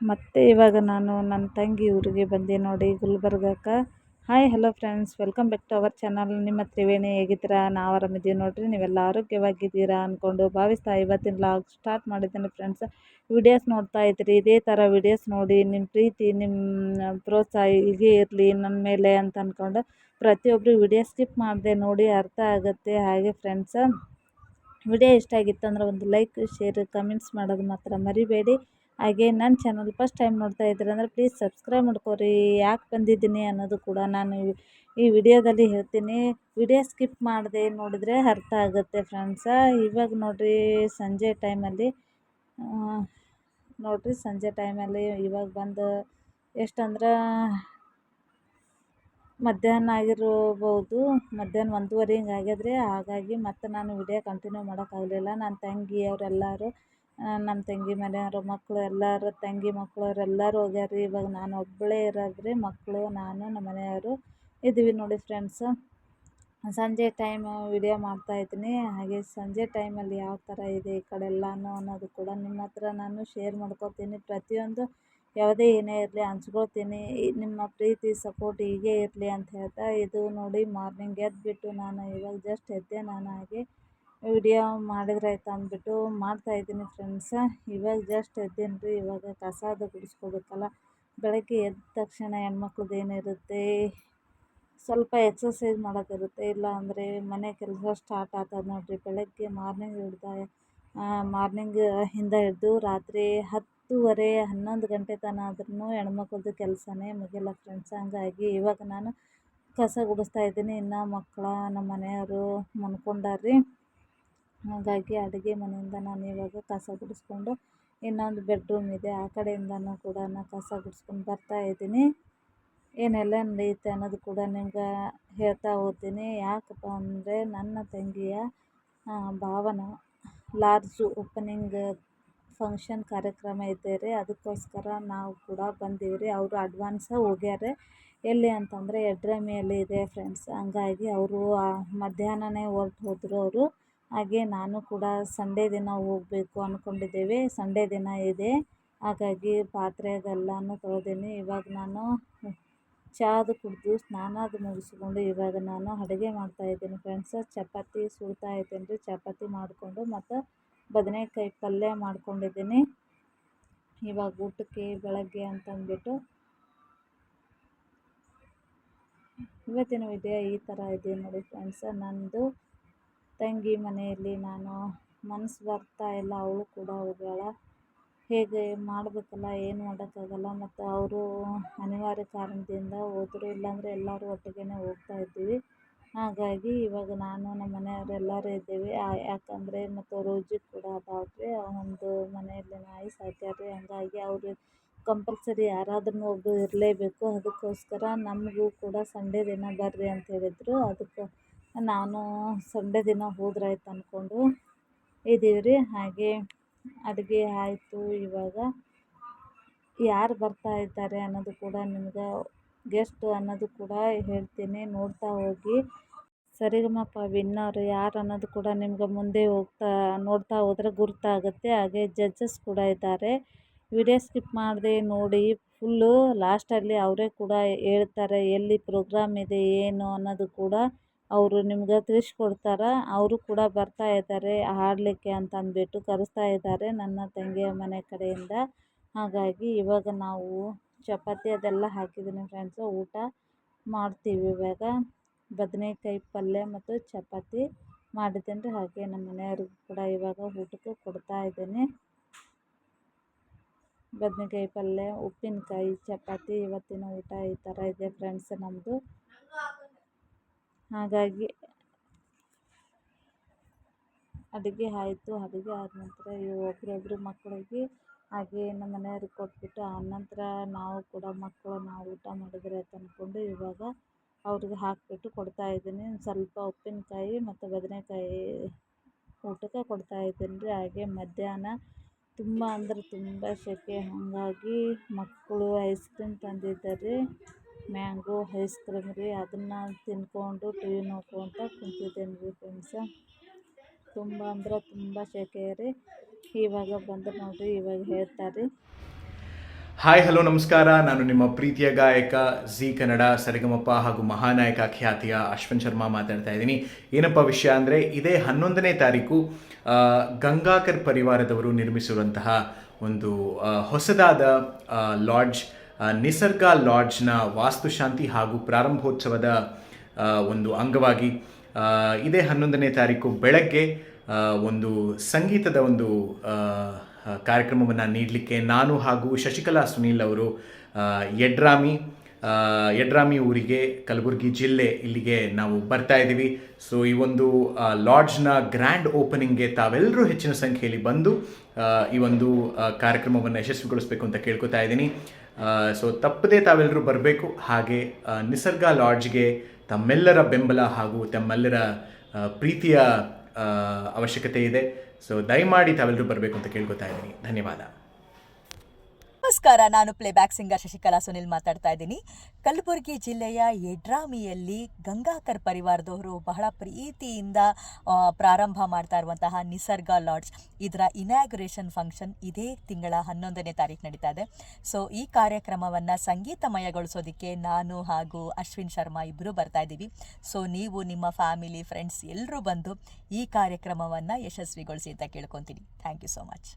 ಮತ್ತು ಇವಾಗ ನಾನು ನನ್ನ ತಂಗಿ ಊರಿಗೆ ಬಂದೆ ನೋಡಿ ಗುಲ್ಬರ್ಗಕ್ಕೆ. Hi hello friends welcome back to our channel ನಿಮ್ಮ ತ್ರಿವೇಣಿ ಹೇಗಿದ್ದೀರಾ? ನಾವು ಆರಾಮಿದ್ದೀವಿ ನೋಡಿರಿ. ನೀವೆಲ್ಲ ಆರೋಗ್ಯವಾಗಿದ್ದೀರಾ ಅಂದ್ಕೊಂಡು ಭಾವಿಸ್ತಾ ಇವತ್ತಿನ ಲಾಗ್ ಸ್ಟಾರ್ಟ್ ಮಾಡಿದ್ದೇನೆ ಫ್ರೆಂಡ್ಸ್ ವಿಡಿಯೋಸ್ ನೋಡ್ತಾ ಇದ್ರಿ. ಇದೇ ಥರ ವಿಡಿಯೋಸ್ ನೋಡಿ ನಿಮ್ಮ ಪ್ರೀತಿ ನಿಮ್ಮ ಪ್ರೋತ್ಸಾಹ ಹೀಗೆ ಇರಲಿ ನನ್ನ ಮೇಲೆ ಅಂತ ಅಂದ್ಕೊಂಡು ಪ್ರತಿಯೊಬ್ಬರು ವಿಡಿಯೋ ಸ್ಕಿಪ್ ಮಾಡಿದೆ ನೋಡಿ ಅರ್ಥ ಆಗುತ್ತೆ ಹಾಗೆ ಫ್ರೆಂಡ್ಸ ವಿಡಿಯೋ ಇಷ್ಟ ಆಗಿತ್ತು ಅಂದ್ರೆ ಒಂದು ಲೈಕ್ ಶೇರ್ ಕಮೆಂಟ್ಸ್ ಮಾಡೋದು ಮಾತ್ರ ಮರಿಬೇಡಿ. ಹಾಗೆ ನನ್ನ ಚಾನಲ್ ಫಸ್ಟ್ ಟೈಮ್ ನೋಡ್ತಾ ಇದ್ದೀರ ಅಂದರೆ ಪ್ಲೀಸ್ ಸಬ್ಸ್ಕ್ರೈಬ್ ಮಾಡ್ಕೊರಿ. ಯಾಕೆ ಬಂದಿದ್ದೀನಿ ಅನ್ನೋದು ಕೂಡ ನಾನು ಈ ವಿಡಿಯೋದಲ್ಲಿ ಹೇಳ್ತೀನಿ. ವಿಡಿಯೋ ಸ್ಕಿಪ್ ಮಾಡದೆ ನೋಡಿದರೆ ಅರ್ಥ ಆಗುತ್ತೆ ಫ್ರೆಂಡ್ಸ ಇವಾಗ ನೋಡಿರಿ ಸಂಜೆ ಟೈಮಲ್ಲಿ ನೋಡಿರಿ ಸಂಜೆ ಟೈಮಲ್ಲಿ ಇವಾಗ ಬಂದು ಎಷ್ಟಂದ್ರೆ ಮಧ್ಯಾಹ್ನ ಆಗಿರ್ಬೋದು, ಮಧ್ಯಾಹ್ನ ಒಂದೂವರೆ ಹಿಂಗೆ ಆಗ್ಯದ್ರಿ. ಹಾಗಾಗಿ ಮತ್ತೆ ನಾನು ವಿಡಿಯೋ ಕಂಟಿನ್ಯೂ ಮಾಡೋಕ್ಕಾಗಲಿಲ್ಲ ನನ್ನ ತಂಗಿ ಅವರೆಲ್ಲರೂ ನಮ್ಮ ತಂಗಿ ಮನೆಯವರು ಮಕ್ಕಳು ಎಲ್ಲರೂ, ತಂಗಿ ಮಕ್ಕಳು ಅವರೆಲ್ಲರೂ ಹೋಗ್ಯಾರ ರೀ ಇವಾಗ ನಾನು ಒಬ್ಬಳೇ ಇರೋದು ರೀ ಮಕ್ಕಳು ನಾನು ನಮ್ಮ ಮನೆಯವರು ಇದ್ದೀವಿ ನೋಡಿ ಫ್ರೆಂಡ್ಸು ಸಂಜೆ ಟೈಮು ವಿಡಿಯೋ ಮಾಡ್ತಾಯಿದ್ದೀನಿ ಹಾಗೆ ಸಂಜೆ ಟೈಮಲ್ಲಿ ಯಾವ ಥರ ಇದೆ ಈ ಕಡೆ ಎಲ್ಲನೂ ಅನ್ನೋದು ಕೂಡ ನಿಮ್ಮ ಹತ್ರ ನಾನು ಶೇರ್ ಮಾಡ್ಕೊತೀನಿ. ಪ್ರತಿಯೊಂದು ಯಾವುದೇ ಏನೇ ಇರಲಿ ಹಂಚ್ಕೊಳ್ತೀನಿ. ನಿಮ್ಮ ಪ್ರೀತಿ ಸಪೋರ್ಟ್ ಹೀಗೆ ಇರಲಿ ಅಂತ ಹೇಳ್ತಾ, ಇದು ನೋಡಿ ಮಾರ್ನಿಂಗ್ ಎದ್ದುಬಿಟ್ಟು ನಾನು ಇವಾಗ ಜಸ್ಟ್ ಎದ್ದೆ ನಾನು ಹಾಗೆ ವಿಡಿಯೋ ಮಾಡಿದ್ರೆ ಆಯ್ತು ಅಂದ್ಬಿಟ್ಟು ಮಾಡ್ತಾಯಿದ್ದೀನಿ ಫ್ರೆಂಡ್ಸ ಇವಾಗ ಜಸ್ಟ್ ಎದ್ದೇನು ರೀ ಇವಾಗ ಕಸ ಅದು ಗುಡಿಸ್ಕೋಬೇಕಲ್ಲ. ಬೆಳಗ್ಗೆ ಎದ್ದ ತಕ್ಷಣ ಹೆಣ್ಮಕ್ಳದ್ದು ಏನಿರುತ್ತೆ? ಸ್ವಲ್ಪ ಎಕ್ಸಸೈಸ್ ಮಾಡೋಕ್ಕಿರುತ್ತೆ ಇಲ್ಲ ಅಂದರೆ ಮನೆ ಕೆಲಸ ಸ್ಟಾರ್ಟ್ ಆಗ್ತದೆ ನೋಡಿರಿ. ಬೆಳಗ್ಗೆ ಮಾರ್ನಿಂಗ್ ಹಿಡ್ದ ಮಾರ್ನಿಂಗ್ ಇಂದ ಹಿಡಿದು ರಾತ್ರಿ ಹತ್ತುವರೆ, ಹನ್ನೊಂದು ಗಂಟೆ ತನಕ ಆದ್ರೂ ಹೆಣ್ಮಕ್ಳದ್ದು ಕೆಲಸನೇ ಮುಗಿಯಲ್ಲ ಫ್ರೆಂಡ್ಸ್ ಹಂಗಾಗಿ ಇವಾಗ ನಾನು ಕಸ ಗುಡಿಸ್ತಾ ಇದ್ದೀನಿ. ಇನ್ನು ಮಕ್ಕಳ ನಮ್ಮ ಮನೆಯವರು ಮನ್ಕೊಂಡಾರ್ರಿ. ಹಾಗಾಗಿ ಅಡುಗೆ ಮನೆಯಿಂದ ನಾನು ಇವಾಗ ಕಸ ಗುಡಿಸ್ಕೊಂಡು ಇನ್ನೊಂದು ಬೆಡ್ರೂಮ್ ಇದೆ. ಆ ಕಡೆಯಿಂದನೂ ಕೂಡ ನಾನು ಕಸ ಗುಡಿಸ್ಕೊಂಡು ಬರ್ತಾಯಿದ್ದೀನಿ ಏನೆಲ್ಲ ನಡೆಯುತ್ತೆ ಅನ್ನೋದು ಕೂಡ ನಿಮ್ಗೆ ಹೇಳ್ತಾ ಹೋಗ್ತೀನಿ. ಯಾಕಪ್ಪ ಅಂದರೆ ನನ್ನ ತಂಗಿಯ ಭಾವನ ಲಾರ್ಜು ಓಪನಿಂಗ್ ಫಂಕ್ಷನ್ ಕಾರ್ಯಕ್ರಮ ಇದೆ ರೀ. ಅದಕ್ಕೋಸ್ಕರ ನಾವು ಕೂಡ ಬಂದೀವಿ ರೀ. ಅವರು ಅಡ್ವಾನ್ಸ ಹೋಗ್ಯಾರೆ. ಎಲ್ಲಿ ಅಂತಂದರೆ ಎಡ್ರಮಿಯಲ್ಲಿ ಇದೆ ಫ್ರೆಂಡ್ಸ್ ಹಂಗಾಗಿ ಅವರು ಮಧ್ಯಾಹ್ನನೇ ಹೊರ್ಟು ಹೋದರು ಅವರು. ಹಾಗೆ ನಾನು ಕೂಡ ಸಂಡೇ ದಿನ ಹೋಗ್ಬೇಕು ಅಂದ್ಕೊಂಡಿದ್ದೇವೆ ಸಂಡೇ ದಿನ ಇದೆ. ಹಾಗಾಗಿ ಪಾತ್ರೆ ಅದೆಲ್ಲನೂ ತೊಳೆದೀನಿ. ಇವಾಗ ನಾನು ಚಹಾದು ಕುಡಿದು ಸ್ನಾನ ಅದು ಮುಗಿಸ್ಕೊಂಡು ಇವಾಗ ನಾನು ಅಡುಗೆ ಮಾಡ್ತಾಯಿದ್ದೀನಿ ಫ್ರೆಂಡ್ಸ್ ಚಪಾತಿ ಸುಡ್ತಾ ಇದ್ದೀನಿ ಚಪಾತಿ ಮಾಡಿಕೊಂಡು ಮತ್ತು ಬದನೇಕಾಯಿ ಪಲ್ಯ ಮಾಡ್ಕೊಂಡಿದ್ದೀನಿ. ಇವಾಗ ಊಟಕ್ಕೆ ಬೆಳಗ್ಗೆ ಅಂತಂದ್ಬಿಟ್ಟು ಇವತ್ತಿನ ವಿಡಿಯೋ ಈ ಥರ ಇದೆ ನೋಡಿ ಫ್ರೆಂಡ್ಸ ನನ್ನದು ತಂಗಿ ಮನೆಯಲ್ಲಿ ನಾನು ಮನಸ್ಸು ಬರ್ತಾ ಇಲ್ಲ, ಅವಳು ಕೂಡ ಹೋಗ್ಯಾಳ. ಹೇಗೆ ಮಾಡಬೇಕಲ್ಲ, ಏನು ಮಾಡೋಕ್ಕಾಗಲ್ಲ, ಮತ್ತು ಅವರು ಅನಿವಾರ್ಯ ಕಾರಣದಿಂದ ಹೋದ್ರು, ಇಲ್ಲಾಂದರೆ ಎಲ್ಲರೂ ಒಟ್ಟಿಗೆ ಹೋಗ್ತಾ ಇದ್ದೀವಿ. ಹಾಗಾಗಿ ಇವಾಗ ನಾನು ನಮ್ಮ ಮನೆಯವ್ರು ಎಲ್ಲರೂ ಇದ್ದೀವಿ. ಯಾಕಂದರೆ ಮತ್ತು ರೋಜಿ ಕೂಡ ಅದಾವೆ ಒಂದು ಮನೆಯಲ್ಲಿ ನಾಯಿ ಸಾಕ್ಯಾರೆ ಹಂಗಾಗಿ ಅವರು ಕಂಪಲ್ಸರಿ ಯಾರಾದ್ರೂ ಒಬ್ಬರು ಇರಲೇಬೇಕು. ಅದಕ್ಕೋಸ್ಕರ ನಮಗೂ ಕೂಡ ಸಂಡೇ ದಿನ ಬರ್ರಿ ಅಂತ ಹೇಳಿದ್ರು. ಅದಕ್ಕೆ ನಾನು ಸಂಡೆ ದಿನ ಹೋದ್ರಾಯ್ತು ಅಂದ್ಕೊಂಡು ಇದ್ದೀವಿ ರೀ ಹಾಗೆ ಅಡುಗೆ ಆಯಿತು ಇವಾಗ. ಯಾರು ಬರ್ತಾ ಇದ್ದಾರೆ ಅನ್ನೋದು ಕೂಡ ನಿಮ್ಗೆ ಗೆಸ್ಟ್ ಅನ್ನೋದು ಕೂಡ ಹೇಳ್ತೀನಿ. ನೋಡ್ತಾ ಹೋಗಿ. ಸರಿಗಮಪ ವಿನ್ನರ್ ಯಾರು ಅನ್ನೋದು ಕೂಡ ನಿಮ್ಗೆ ಮುಂದೆ ಹೋಗ್ತಾ, ನೋಡ್ತಾ ಹೋದರೆ ಗುರುತಾಗುತ್ತೆ. ಹಾಗೆ ಜಡ್ಜಸ್ ಕೂಡ ಇದ್ದಾರೆ. ವಿಡಿಯೋ ಸ್ಕಿಪ್ ಮಾಡದೆ ನೋಡಿ. ಫುಲ್ಲು ಲಾಸ್ಟಲ್ಲಿ ಅವರೇ ಕೂಡ ಹೇಳ್ತಾರೆ ಎಲ್ಲಿ ಪ್ರೋಗ್ರಾಮ್ ಇದೆ, ಏನು ಅನ್ನೋದು ಕೂಡ ಅವರು ನಿಮ್ಗೆ ತಿಳಿಸ್ಕೊಡ್ತಾರೆ, ಅವರು ಕೂಡ ಬರ್ತಾ ಇದ್ದಾರೆ ಹಾಡಲಿಕ್ಕೆ ಅಂತ ಅಂದ್ಬಿಟ್ಟು ಕರೆಸ್ತಾ ಇದ್ದಾರೆ ನನ್ನ ತಂಗಿಯ ಮನೆ ಕಡೆಯಿಂದ. ಹಾಗಾಗಿ ಇವಾಗ ನಾವು ಚಪಾತಿ ಅದೆಲ್ಲ ಹಾಕಿದ್ದೀನಿ ಫ್ರೆಂಡ್ಸು ಊಟ ಮಾಡ್ತೀವಿ ಇವಾಗ. ಬದನೇಕಾಯಿ ಪಲ್ಯ ಮತ್ತು ಚಪಾತಿ ಮಾಡಿದ್ದೀನಿ ರೀ ಹಾಗೆ ನಮ್ಮ ಮನೆಯವ್ರಿಗೂ ಕೂಡ ಇವಾಗ ಊಟಕ್ಕೆ ಕೊಡ್ತಾ ಇದ್ದೀನಿ. ಬದನೇಕಾಯಿ ಪಲ್ಯ, ಉಪ್ಪಿನಕಾಯಿ, ಚಪಾತಿ, ಇವತ್ತಿನ ಊಟ ಈ ಥರ ಇದೆ ಫ್ರೆಂಡ್ಸ್ ನಮ್ಮದು ಹಾಗಾಗಿ ಅಡುಗೆ ಆಯಿತು. ಅಡುಗೆ ಆದ ನಂತರ ಒಬ್ಬರೊಬ್ರು ಮಕ್ಕಳಿಗೆ ಹಾಗೆ ನಮ್ಮ ಮನೆಯವ್ರಿಗೆ ಕೊಟ್ಬಿಟ್ಟು ಆನಂತರ ನಾವು ಕೂಡ ಮಕ್ಕಳು ನಾವು ಊಟ ಮಾಡಿದರೆ ಆಯ್ತು ಅಂದ್ಕೊಂಡು ಇವಾಗ ಅವ್ರಿಗೆ ಹಾಕಿಬಿಟ್ಟು ಕೊಡ್ತಾಯಿದ್ದೀನಿ ಸ್ವಲ್ಪ ಉಪ್ಪಿನಕಾಯಿ ಮತ್ತು ಬದನೇಕಾಯಿ ಊಟಕ್ಕೆ ಕೊಡ್ತಾಯಿದ್ದೀನಿ ರೀ. ಹಾಗೆ ಮಧ್ಯಾಹ್ನ ತುಂಬ ಅಂದರೆ ತುಂಬ ಸೆಖೆ ಹಾಗಾಗಿ ಮಕ್ಕಳು ಐಸ್ ಕ್ರೀಮ್ ತಂದಿದ್ದಾರೆ. ಮ್ಯಾಂಗೋ ಐಸ್ ಕ್ರೀಮ್ ರೀ, ಅದನ್ನು ತಿನ್ಕೊಂಡು ಟಿ ವಿ ನೋಡ್ಕೊತ ಕುಂತಿದ್ದೀನಿ ರೀ ಫ್ರೆಂಡ್ಸ ತುಂಬ ಅಂದ್ರೆ ತುಂಬ ಸೆಕೆ ರೀ. ಇವಾಗ ಬಂದು ನೋಡಿರಿ, ಇವಾಗ ಹೇಳ್ತಾರೆ ಹಾಯ್ ಹಲೋ ನಮಸ್ಕಾರ. ನಾನು ನಿಮ್ಮ ಪ್ರೀತಿಯ ಗಾಯಕ ಜಿ ಕನ್ನಡ, ಸರಿಗಮಪ್ಪ ಹಾಗೂ ಮಹಾನಾಯಕ ಖ್ಯಾತಿಯ ಅಶ್ವಿನ್ ಶರ್ಮಾ ಮಾತಾಡ್ತಾ ಇದ್ದೀನಿ. ಏನಪ್ಪ ವಿಷಯ ಅಂದರೆ, ಇದೇ ಹನ್ನೊಂದನೇ ತಾರೀಕು ಗಂಗಾಕರ್ ಪರಿವಾರದವರು ನಿರ್ಮಿಸಿರುವಂತಹ ಒಂದು ಹೊಸದಾದ ಲಾಡ್ಜ್ ನಿಸರ್ಗ ಲಾಡ್ಜ್ನ ವಾಸ್ತುಶಾಂತಿ ಹಾಗೂ ಪ್ರಾರಂಭೋತ್ಸವದ ಒಂದು ಅಂಗವಾಗಿ ಇದೇ ಹನ್ನೊಂದನೇ ತಾರೀಕು ಬೆಳಗ್ಗೆ ಒಂದು ಸಂಗೀತದ ಒಂದು ಕಾರ್ಯಕ್ರಮವನ್ನು ನೀಡಲಿಕ್ಕೆ ನಾನು ಹಾಗೂ ಶಶಿಕಲಾ ಸುನೀಲ್ ಅವರು ಯಡ್ರಾಮಿ ಯಡ್ರಾಮಿ ಊರಿಗೆ, ಕಲಬುರಗಿ ಜಿಲ್ಲೆ ಇಲ್ಲಿಗೆ ನಾವು ಬರ್ತಾ ಇದ್ದೀವಿ. ಸೊ ಈ ಒಂದು ಲಾಡ್ಜ್ನ ಗ್ರ್ಯಾಂಡ್ ಓಪನಿಂಗ್ಗೆ ತಾವೆಲ್ಲರೂ ಹೆಚ್ಚಿನ ಸಂಖ್ಯೆಯಲ್ಲಿ ಬಂದು ಈ ಒಂದು ಕಾರ್ಯಕ್ರಮವನ್ನು ಯಶಸ್ವಿಗೊಳಿಸಬೇಕು ಅಂತ ಕೇಳ್ಕೊತಾ ಇದ್ದೀನಿ. ಸೊ ತಪ್ಪದೇ ತಾವೆಲ್ಲರೂ ಬರಬೇಕು. ಹಾಗೆ ನಿಸರ್ಗ ಲಾಡ್ಜ್ಗೆ ತಮ್ಮೆಲ್ಲರ ಬೆಂಬಲ ಹಾಗೂ ತಮ್ಮೆಲ್ಲರ ಪ್ರೀತಿಯ ಅವಶ್ಯಕತೆ ಇದೆ. ಸೊ ದಯಮಾಡಿ ತಾವೆಲ್ಲರೂ ಬರಬೇಕು ಅಂತ ಕೇಳ್ಕೊತಾ ಇದ್ದೀನಿ. ಧನ್ಯವಾದ. ನಮಸ್ಕಾರ, ನಾನು ಪ್ಲೇಬ್ಯಾಕ್ ಸಿಂಗರ್ ಶಶಿಕಲಾ ಸುನಿಲ್ ಮಾತಾಡ್ತಾ ಇದ್ದೀನಿ. ಕಲಬುರಗಿ ಜಿಲ್ಲೆಯ ಯಡ್ರಾಮಿಯಲ್ಲಿ ಗಂಗಾಕರ್ ಪರಿವಾರದವರು ಬಹಳ ಪ್ರೀತಿಯಿಂದ ಪ್ರಾರಂಭ ಮಾಡ್ತಾ ಇರುವಂತಹ ನಿಸರ್ಗ ಲಾಡ್ಜ್ ಇದರ ಇನಾಗ್ರೇಷನ್ ಫಂಕ್ಷನ್ ಇದೇ ತಿಂಗಳ ಹನ್ನೊಂದನೇ ತಾರೀಕು ನಡೀತಾ ಇದೆ. ಸೊ ಈ ಕಾರ್ಯಕ್ರಮವನ್ನು ಸಂಗೀತಮಯಗೊಳಿಸೋದಕ್ಕೆ ನಾನು ಹಾಗೂ ಅಶ್ವಿನ್ ಶರ್ಮಾ ಇಬ್ಬರು ಬರ್ತಾ ಇದ್ದೀವಿ. ಸೊ ನೀವು ನಿಮ್ಮ ಫ್ಯಾಮಿಲಿ ಫ್ರೆಂಡ್ಸ್ ಎಲ್ಲರೂ ಬಂದು ಈ ಕಾರ್ಯಕ್ರಮವನ್ನು ಯಶಸ್ವಿಗೊಳಿಸಿ ಅಂತ ಕೇಳ್ಕೊತೀನಿ. Thank you so much